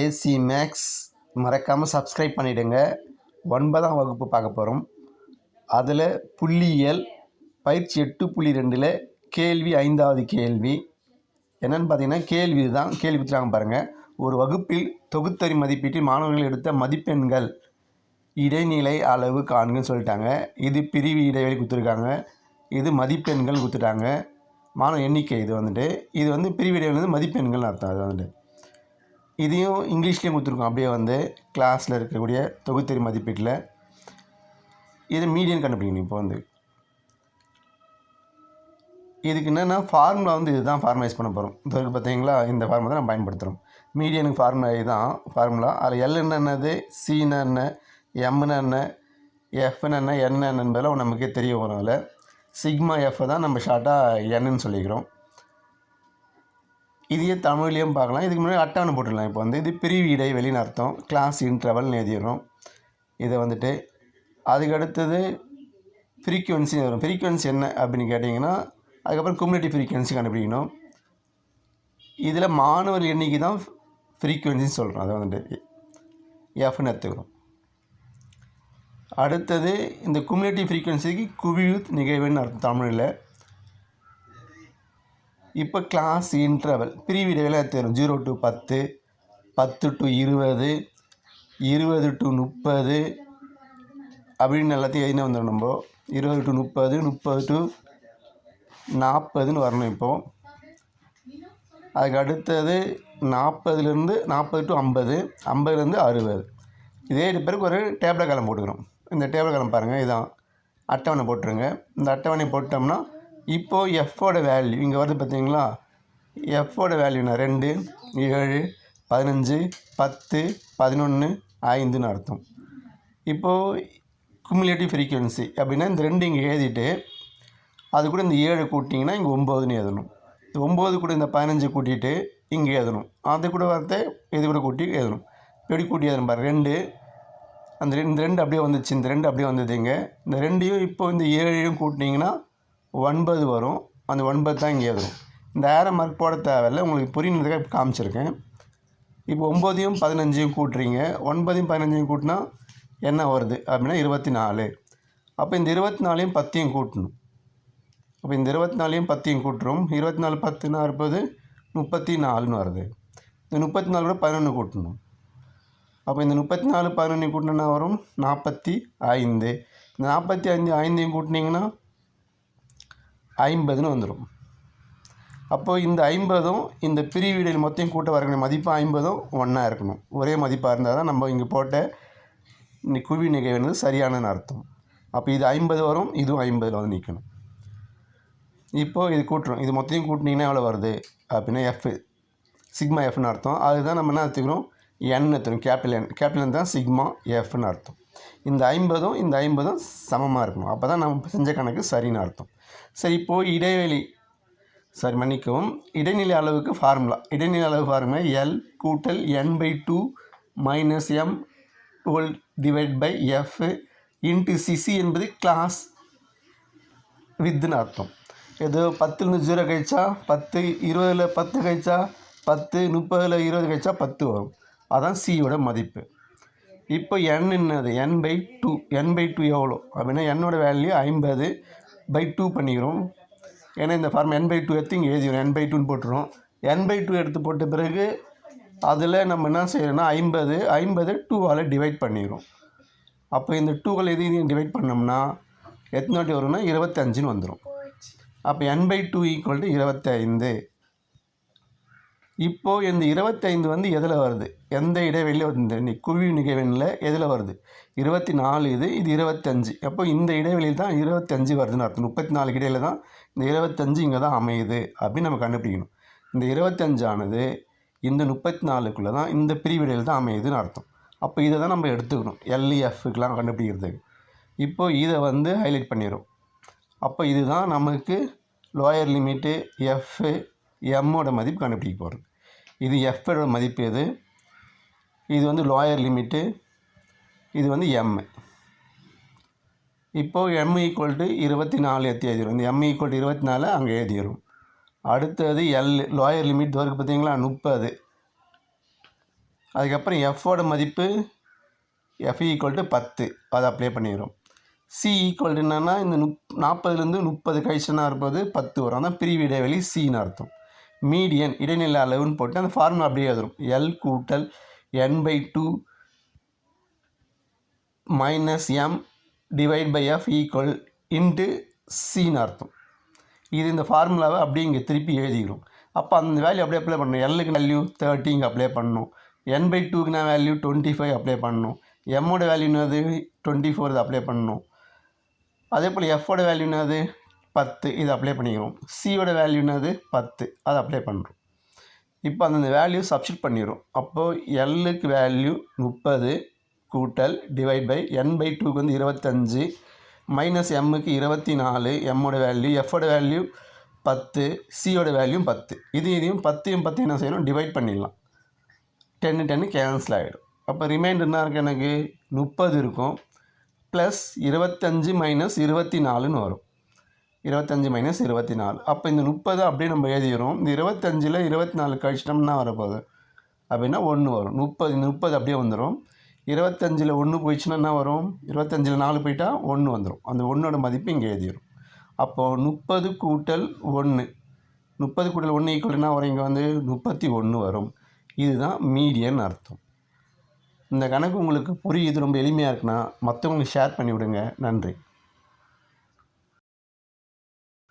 AC maths மறக்காமல் subscribe பண்ணிவிடுங்க ஒன்பதாம் வகுப்பு பார்க்க போகிறோம் அதில் புள்ளியியல் பயிற்சி எட்டு புள்ளி ரெண்டில் கேள்வி ஐந்தாவது கேள்வி. என்னென்னு பார்த்தீங்கன்னா கேள்வி தான் கேள்வி கொடுத்துருக்காங்க பாருங்கள் ஒரு வகுப்பில் தொகுத்தறி மதிப்பீட்டில் மாணவர்கள் எடுத்த மதிப்பெண்கள் இடைநிலை அளவு காண்கன்னு சொல்லிட்டாங்க. இது பிரிவு இடைவெளி கொடுத்துருக்காங்க. இது மதிப்பெண்கள் கொடுத்துட்டாங்க. மாணவ எண்ணிக்கை இது வந்துட்டு. இது வந்து பிரிவு இடைவெளி வந்து மதிப்பெண்கள்னு அர்த்தம். அது வந்துட்டு. இதையும் இங்கிலீஷ்லேயும் கொடுத்துருக்கோம். அப்படியே வந்து கிளாஸில் இருக்கக்கூடிய தொகுத்தறி மதிப்பீட்டில். இது மீடியன் கண்டுபிடிக்கணும் இப்போ வந்து. இதுக்கு என்னென்னா ஃபார்முலா வந்து இதுதான் ஃபார்மலைஸ் பண்ண போகிறோம் இது வரைக்கும் பார்த்தீங்களா இந்த ஃபார்முலா தான் நம்ம பயன்படுத்துகிறோம் மீடியனுக்கு ஃபார்முலா இதுதான் ஃபார்முலா அதில் எல்லுன்னு என்னது? சீனா என்ன எம்னு என்ன எஃப்னு என்ன என்ன? என்பதெல்லாம் நமக்கே தெரிய வரும் அதில். சிக்மா எஃப் தான் நம்ம ஷார்ட்டாக என்னன்னு சொல்லிக்கிறோம். இதையே தமிழ்லேயும் பார்க்கலாம். இதுக்கு முன்னாடி அட்டவணை போட்டுடலாம். இப்போ வந்து இது பிரிவு இடைவெளின்னு அர்த்தம் கிளாஸ் இன்ட்ரவல்னு எழுதிடுறோம் இதை வந்துட்டு அதுக்கு அடுத்தது ஃப்ரீக்குவன்சி வரும். ஃப்ரீக்குவென்சி என்ன அப்படின்னு கேட்டிங்கன்னா அதுக்கப்புறம் கும்யூனிட்டி ஃப்ரீக்குவென்சி கண்டுபிடிக்கணும். இதில் மாணவர் எண்ணிக்கை தான் ஃப்ரீக்குவென்சின்னு சொல்கிறோம் அதை வந்துட்டு எஃப்னு எடுத்துக்கிறோம் அடுத்தது இந்த கும்யூனிட்டி ஃப்ரீக்குவென்சிக்கு குவியூத் நிகழ்வுன்னு அர்த்தம் தமிழில். இப்போ கிளாஸ் இன்ட்ரவல் பிரிவு தெரியும் ஜீரோ டு பத்து பத்து டு இருபது இருபது டு முப்பது அப்படின்னு எல்லாத்தையும் எழுதின வந்துடும் நம்ம. இருபது டு முப்பது முப்பது டு நாற்பதுன்னு வரணும் இப்போது அதுக்கு அடுத்தது நாற்பதுலேருந்து நாற்பது டு ஐம்பது ஐம்பதுலேருந்து அறுபது. இதே இது பிறகு ஒரு டேபிள காலம் போட்டுக்கணும். இந்த டேபிள காலம் பாருங்கள் இதான் அட்டவணை போட்டுருங்க. இந்த அட்டவணை போட்டோம்னா இப்போது எஃப்போட வேல்யூ இங்கே வருது பார்த்தீங்களா எஃப்போட வேல்யூனா ரெண்டு ஏழு பதினஞ்சு பத்து பதினொன்று ஐந்துன்னு அர்த்தம். இப்போது குமுலேட்டிவ் ஃப்ரீக்குவென்சி அப்படின்னா இந்த ரெண்டு இங்கே எழுதிட்டு அது கூட இந்த ஏழு கூட்டிங்கன்னா இங்கே ஒம்போதுன்னு எழுதணும். ஒம்பது கூட இந்த பதினஞ்சு கூட்டிகிட்டு இங்கே எழுதணும். அது கூட வார்த்தை இது கூட கூட்டி எழுதணும். எப்படி கூட்டி எழுதணும் பாரு ரெண்டு. அந்த ரெண்டு இந்த ரெண்டு அப்படியே வந்துச்சு இந்த ரெண்டு அப்படியே வந்ததுங்க இந்த ரெண்டையும் இப்போ இந்த ஏழையும் கூட்டினீங்கன்னா ஒன்பது வரும். அந்த ஒன்பது தான் இங்கே வரும். இந்த ஏர மார்க் போட தேவையில்ல. உங்களுக்கு புரியுறதுக்காக காமிச்சிருக்கேன். இப்போ ஒம்போதையும் பதினஞ்சையும் கூட்டுறீங்க. ஒன்பதையும் பதினஞ்சையும் கூட்டினா என்ன வருது? அப்படின்னா இருபத்தி நாலு அப்போ இந்த இருபத்தி நாலையும் பத்தையும் கூட்டணும். அப்போ இந்த இருபத்தி நாலையும் பத்தையும் கூட்டுறோம். இருபத்தி நாலு பத்து இருப்பது முப்பத்தி நாலுன்னு வருது. இந்த முப்பத்தி நாலு கூட பதினொன்று கூட்டணும். அப்போ இந்த முப்பத்தி நாலு பதினொன்று கூட்டினா வரும்? நாற்பத்தி ஐந்து. இந்த நாற்பத்தி ஐந்து ஐந்தையும் கூட்டினீங்கன்னா ஐம்பதுன்னு வந்துடும் அப்போது இந்த ஐம்பதும் இந்த பிரிவீடில் மொத்தம் கூட்ட வரக்கூடிய மதிப்பு ஐம்பதும் ஒன்றா இருக்கணும். ஒரே மதிப்பாக இருந்தால் தான் நம்ம இங்கே போட்ட குவி நிகழ்வுன்றது சரியானன்னு அர்த்தம். அப்போ இது ஐம்பது வரும் இதுவும் ஐம்பதில் வந்து நிற்கணும் இப்போது இது கூட்டுறோம். இது மொத்தத்தையும் கூட்டினீங்கன்னா எவ்வளோ வருது? அப்படின்னா எஃப் சிக்மா எஃப்னு அர்த்தம். அதுதான் நம்ம என்ன எடுத்துக்கிறோம்? என் எடுத்துக்கிறோம். கேபிட்டல் என் கேபிட்டல் என் தான் சிக்மா எஃப்னு அர்த்தம். இந்த ஐம்பதும் இந்த ஐம்பதும் சமமாக இருக்கணும். அப்போ தான் நம்ம செஞ்ச கணக்கு சரின்னு அர்த்தம். சரி இப்போது இடைவெளி. சரி மன்னிக்கவும். இடைநிலை அளவுக்கு ஃபார்முலா இடைநிலை அளவு ஃபார்முலா எல் கூட்டல் N by two minus M twelve divide by F into CC என்பது கிளாஸ் வித்துன்னு அர்த்தம். ஏதோ பத்துலேருந்து ஜீரோ கழிச்சா பத்து இருபதில் பத்து கழிச்சா பத்து முப்பதில் இருபது கழிச்சா பத்து வரும். அதான் சியோட மதிப்பு. இப்போ என் என்னது? N by two N by two எவ்வளோ? அப்படின்னா என்னோடய வேல்யூ ஐம்பது. பை டூ பண்ணிக்கிறோம். ஏன்னா இந்த ஃபார்ம் என் பை டூ எடுத்து இங்கே எழுதிடும் என் பை டூன்னு போட்டுரும் என் பை டூ எடுத்து போட்ட பிறகு அதில் நம்ம என்ன செய்யணும்னா ஐம்பது ஐம்பது டூவால் டிவைட் பண்ணிடுறோம் அப்போ இந்த டூவால் எதையும் டிவைட் பண்ணோம்னா எத்தனை வாட்டி வரும்னா இருபத்தஞ்சுன்னு வந்துடும் அப்போ N by two equal to இருபத்தைந்து. இப்போது இந்த இருபத்தைந்து வந்து எதில் வருது? எந்த இடைவெளியில் வருது? இந்த குவி நிகழ்வெண்ணில் எதில் வருது? இருபத்தி நாலு இது இது இருபத்தஞ்சு. அப்போ இந்த இடைவெளியில் தான் இருபத்தஞ்சு வருதுன்னு அர்த்தம். முப்பத்தி நாலு இடையில தான் இந்த இருபத்தஞ்சு இங்கே தான் அமையுது அப்படின்னு நம்ம கண்டுபிடிக்கணும். இந்த இருபத்தஞ்சானது இந்த முப்பத்தி நாலுக்குள்ளே தான் இந்த பிரிவிடையில் தான் அமையுதுன்னு அர்த்தம். அப்போ இதை தான் நம்ம எடுத்துக்கணும். எல்இஎஃப்க்கெலாம் கண்டுபிடிக்கிறதுக்கு. இப்போது இதை வந்து ஹைலைட் பண்ணிடும் அப்போ இதுதான் நமக்கு லோயர் லிமிட்டு எஃப் எம்மோட மதிப்பு கண்டுபிடிக்க போகிறது இது எஃப்போட மதிப்பு எது? இது வந்து லோயர் லிமிட்டு இது வந்து எம் இப்போது எம் ஈக்குவல் டு இருபத்தி நாலு எத்தி எழுதிடும் இந்த எம் ஈக்குவல் டு இருபத்தி நாலு அங்கே எழுதிடும் அடுத்தது எல் லோயர் லிமிட் வரைக்கும் பார்த்தீங்களா? முப்பது. அதுக்கப்புறம் எஃபோட மதிப்பு எஃப் ஈக்குவல் டு பத்து. அதை அப்ளை பண்ணிடுறோம் சி ஈக்குவல் என்னென்னா இந்த முப் நாற்பதுலேருந்து முப்பது கழிச்சுனா இருப்பது பத்து வரும். ஆனால் பிரிவு இடைவெளி சின்னு அர்த்தம். மீடியன் இடைநிலை அளவுன்னு போட்டு அந்த ஃபார்முலா அப்படியே எழுதுறோம். எல் கூட்டல் N by two minus M divide by F equal into சின்னு அர்த்தம். இது இந்த ஃபார்முலாவை அப்படியே இங்கே திருப்பி எழுதிக்கிறோம். அப்போ அந்த வேல்யூ அப்படியே அப்ளை பண்ணணும். எல்லுக்கு வேல்யூ தேர்ட்டிங்க அப்ளை பண்ணணும். என் பை டூக்குனா வேல்யூ டுவெண்ட்டி ஃபைவ் அப்ளை பண்ணணும். எம்மோட வேல்யூனது டுவெண்ட்டி ஃபோர் அப்ளை பண்ணணும். அதே போல் எஃபோட வேல்யூனது பத்து இதை அப்ளை பண்ணிக்கிறோம். சியோட வேல்யூ என்னது? பத்து. அதை அப்ளை பண்ணுறோம் இப்போ அந்தந்த வேல்யூ சப்ஸ்டிட் பண்ணிடுறோம். அப்போது எல்லுக்கு வேல்யூ முப்பது கூட்டல் டிவைட் பை என் பை டூக்கு வந்து இருபத்தஞ்சு மைனஸ் எம்முக்கு இருபத்தி நாலு எம்மோட வேல்யூ எஃபோட வேல்யூ பத்து சியோட வேல்யூ பத்து. இது இதையும் பத்தையும் பத்து என்ன செய்யணும் டிவைட் பண்ணிடலாம். டென்னு டென்னு கேன்சல் ஆகிடும் அப்போ ரிமைண்டர் என்ன இருக்குது எனக்கு? முப்பது இருக்கும். ப்ளஸ் இருபத்தஞ்சு மைனஸ் இருபத்தி நாலுன்னு வரும். இருபத்தஞ்சி மைனஸ் இருபத்தி நாலு அப்போ இந்த முப்பது அப்படியே நம்ம எழுதிடுறோம். இந்த இருபத்தஞ்சில் இருபத்தி நாலு கழிச்சிட்டோம்னா வரப்போகுது? அப்படின்னா ஒன்று வரும். முப்பது இந்த முப்பது அப்படியே வந்துடும் இருபத்தஞ்சில் ஒன்று போயிடுச்சுன்னா என்ன வரும்? இருபத்தஞ்சில் நாலு போயிட்டால் ஒன்று வந்துடும் அந்த ஒன்றோட மதிப்பு இங்கே எழுதிடும் அப்போது முப்பது கூட்டல் ஒன்று முப்பது கூட்டல் ஒன்று ஈக்குவல்னா வரும்? இங்கே வந்து முப்பத்தி ஒன்று வரும். இதுதான் மீடியன் அர்த்தம். இந்த கணக்கு உங்களுக்கு புரியுது ரொம்ப எளிமையாக இருக்குன்னா மற்றவங்களுக்கு ஷேர் பண்ணி விடுங்க. நன்றி.